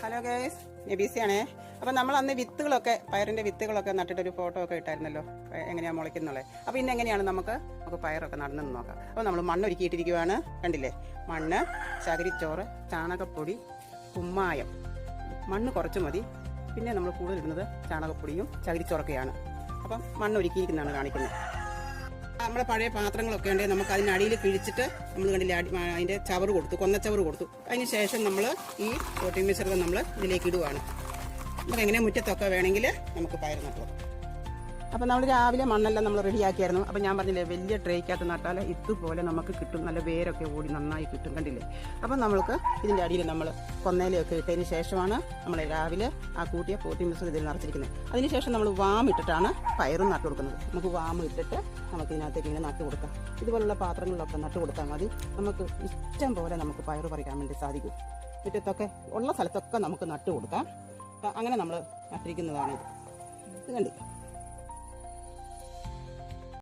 Hello guys ആണേ. അപ്പം നമ്മൾ അന്ന് വിത്തുകളൊക്കെ പയറിന്റെ വിത്തുകളൊക്കെ നട്ടിട്ടൊരു ഫോട്ടോ ഒക്കെ ഇട്ടായിരുന്നല്ലോ. എങ്ങനെയാണ് മുളയ്ക്കുന്നുള്ളത് അപ്പോൾ ഇന്ന് എങ്ങനെയാണ് നമുക്ക്? നമുക്ക് പയറൊക്കെ നടന്നെന്ന് നോക്കാം. അപ്പോൾ നമ്മൾ മണ്ണ് ഒരുക്കിയിട്ടിരിക്കുവാണ് കണ്ടില്ലേ? മണ്ണ് ചകിരിച്ചോറ് ചാണകപ്പൊടി കുമ്മായം. മണ്ണ് കുറച്ച് മതി. പിന്നെ നമ്മൾ കൂടുതൽ ഇടുന്നത് ചാണകപ്പൊടിയും ചകിരിച്ചോറൊക്കെയാണ്. അപ്പം മണ്ണ് ഒരുക്കിയിരിക്കുന്നതാണ് കാണിക്കുന്നത്. നമ്മുടെ പഴയ പാത്രങ്ങളൊക്കെ ഉണ്ടെങ്കിൽ നമുക്ക് അതിനടിയിൽ പിഴിച്ചിട്ട് നമ്മൾ കണ്ടില്ല അതിന്റെ ചവറ് കൊടുത്തു കൊന്നച്ചവറ് കൊടുത്തു. അതിന് ശേഷം നമ്മൾ ഈ പ്രോട്ടീൻ മിശ്രിതം നമ്മൾ ഇതിലേക്ക് ഇടുവാണ്. നമുക്ക് എങ്ങനെ മുറ്റത്തൊക്കെ വേണമെങ്കിൽ നമുക്ക് പയർ നട്ടു. അപ്പം നമ്മൾ രാവിലെ മണ്ണെല്ലാം നമ്മൾ റെഡിയാക്കിയായിരുന്നു. അപ്പം ഞാൻ പറഞ്ഞില്ലേ വലിയ ട്രേക്കകത്ത് നട്ടാൽ ഇതുപോലെ നമുക്ക് കിട്ടും. നല്ല വേരൊക്കെ ഓടി നന്നായി കിട്ടും കണ്ടില്ലേ? അപ്പം നമുക്ക് ഇതിന്റെ അടിയിൽ നമ്മൾ കൊന്നയിലൊക്കെ ഇട്ടതിന് ശേഷമാണ് നമ്മൾ രാവിലെ ആ കൂട്ടിയ പ്രോട്ടീൻ മിശ്രം ഇതിൽ നിറച്ചിരിക്കുന്നത്. അതിനുശേഷം നമ്മൾ വാം ഇട്ടിട്ടാണ് പയറും നട്ടു കൊടുക്കുന്നത്. നമുക്ക് വാം ഇട്ടിട്ട് നമുക്ക് ഇതിനകത്തേക്ക് ഇങ്ങനെ നട്ടു കൊടുക്കാം. ഇതുപോലുള്ള പാത്രങ്ങളിലൊക്കെ നട്ടു കൊടുത്താൽ മതി. നമുക്ക് ഇഷ്ടം പോലെ നമുക്ക് പയർ പറിക്കാൻ വേണ്ടി സാധിക്കും. മുറ്റത്തൊക്കെ ഉള്ള സ്ഥലത്തൊക്കെ നമുക്ക് നട്ടു കൊടുക്കാം. അങ്ങനെ നമ്മൾ നട്ടിരിക്കുന്നതാണ് ഇത് കണ്ടില്ലേ?